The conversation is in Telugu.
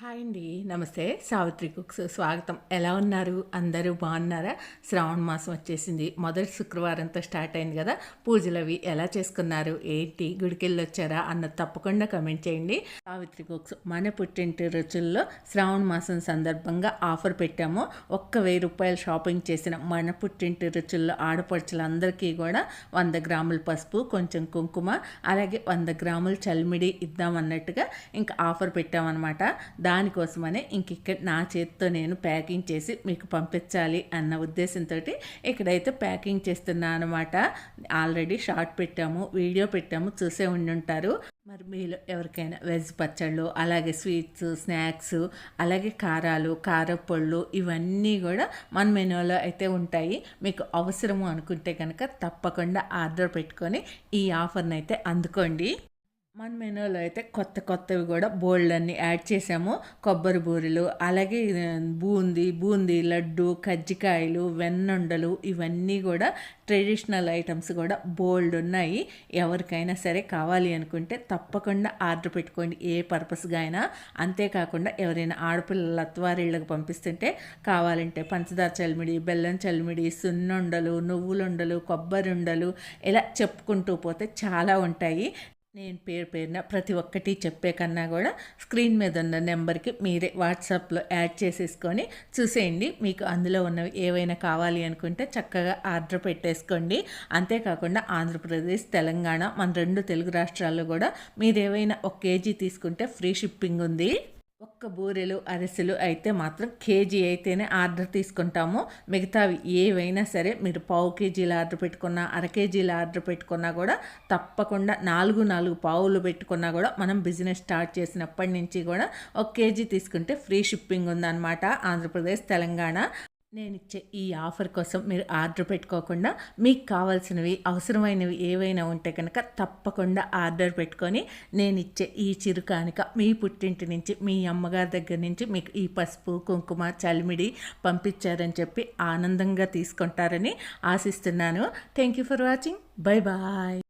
హాయ్ అండి. నమస్తే. సావిత్రి కుక్స్ స్వాగతం. ఎలా ఉన్నారు? అందరూ బాగున్నారా? శ్రావణ మాసం వచ్చేసింది. మొదటి శుక్రవారంతో స్టార్ట్ అయింది కదా. పూజలు అవి ఎలా చేసుకున్నారు? ఏంటి? గుడికెళ్ళి వచ్చారా అన్నది తప్పకుండా కమెంట్ చేయండి. సావిత్రి కుక్స్ మన పుట్టింటి రుచుల్లో శ్రావణ మాసం సందర్భంగా ఆఫర్ పెట్టాము. ఒక్క వెయ్యి రూపాయలు షాపింగ్ చేసిన మన పుట్టింటి రుచుల్లో ఆడపడుచులందరికీ కూడా వంద గ్రాముల పసుపు కొంచెం కుంకుమ అలాగే వంద గ్రాముల చల్మిడి ఇద్దామన్నట్టుగా ఇంకా ఆఫర్ పెట్టామన్నమాట. దానికోసమనే ఇంక ఇక్కడ నా చేతితో నేను ప్యాకింగ్ చేసి మీకు పంపించాలి అన్న ఉద్దేశంతో ఇక్కడైతే ప్యాకింగ్ చేస్తున్నా అనమాట ఆల్రెడీ షార్ట్ పెట్టాము వీడియో పెట్టాము చూసే ఉండి ఉంటారు మరి మీలో ఎవరికైనా వెజ్ పచ్చళ్ళు అలాగే స్వీట్స్ స్నాక్స్ అలాగే కారాలు కారపళ్ళు ఇవన్నీ కూడా మన మెనూలో అయితే ఉంటాయి. మీకు అవసరము అనుకుంటే కనుక తప్పకుండా ఆర్డర్ పెట్టుకొని ఈ ఆఫర్ని అయితే అందుకోండి. మన మెనూలో అయితే కొత్త కొత్తవి కూడా బోల్డ్ అన్ని యాడ్ చేసాము. కొబ్బరి బూరెలు అలాగే బూందీ బూందీ లడ్డు కజ్జికాయలు వెన్నుండలు ఇవన్నీ కూడా ట్రెడిషనల్ ఐటమ్స్ కూడా బోల్డ్ ఉన్నాయి. ఎవరికైనా సరే కావాలి అనుకుంటే తప్పకుండా ఆర్డర్ పెట్టుకోండి. ఏ పర్పస్గా అయినా. అంతేకాకుండా ఎవరైనా ఆడపిల్లల అత్వారీళ్ళకి పంపిస్తుంటే కావాలంటే పంచదార చల్మిడి బెల్లం చల్మిడి సున్నుండలు నువ్వులుండలు కొబ్బరి ఉండలు ఇలా చెప్పుకుంటూ పోతే చాలా ఉంటాయి. నేను పేరు పేరున ప్రతి ఒక్కటి చెప్పే కన్నా కూడా స్క్రీన్ మీద ఉన్న నెంబర్కి మీరే వాట్సాప్లో యాడ్ చేసేసుకొని చూసేయండి. మీకు అందులో ఉన్నవి ఏవైనా కావాలి అనుకుంటే చక్కగా ఆర్డర్ పెట్టేసుకోండి. అంతేకాకుండా ఆంధ్రప్రదేశ్ తెలంగాణ మన రెండు తెలుగు రాష్ట్రాల్లో కూడా మీరు ఏవైనా ఒక కేజీ తీసుకుంటే ఫ్రీ షిప్పింగ్ ఉంది. ఒక్క బూరెలు అరిసెలు అయితే మాత్రం కేజీ అయితేనే ఆర్డర్ తీసుకుంటాము. మిగతావి ఏవైనా సరే మీరు పావు కేజీలు ఆర్డర్ పెట్టుకున్నా అర కేజీలు ఆర్డర్ పెట్టుకున్నా కూడా తప్పకుండా నాలుగు నాలుగు పావులు పెట్టుకున్నా కూడా మనం బిజినెస్ స్టార్ట్ చేసినప్పటి నుంచి కూడా ఒక కేజీ తీసుకుంటే ఫ్రీ షిప్పింగ్ ఉందన్నమాట. ఆంధ్రప్రదేశ్ తెలంగాణ. నేను ఇచ్చే ఈ ఆఫర్ కోసం మీరు ఆర్డర్ పెట్టుకోకుండా మీకు కావాల్సినవి అవసరమైనవి ఏవైనా ఉంటే కనుక తప్పకుండా ఆర్డర్ పెట్టుకొని నేను ఇచ్చే ఈ చిరుకానిక మీ పుట్టింటి నుంచి మీ అమ్మగారి దగ్గర నుంచి మీకు ఈ పసుపు కుంకుమ చలిమిడి పంపించారని చెప్పి ఆనందంగా తీసుకుంటారని ఆశిస్తున్నాను. Thank you for watching bye bye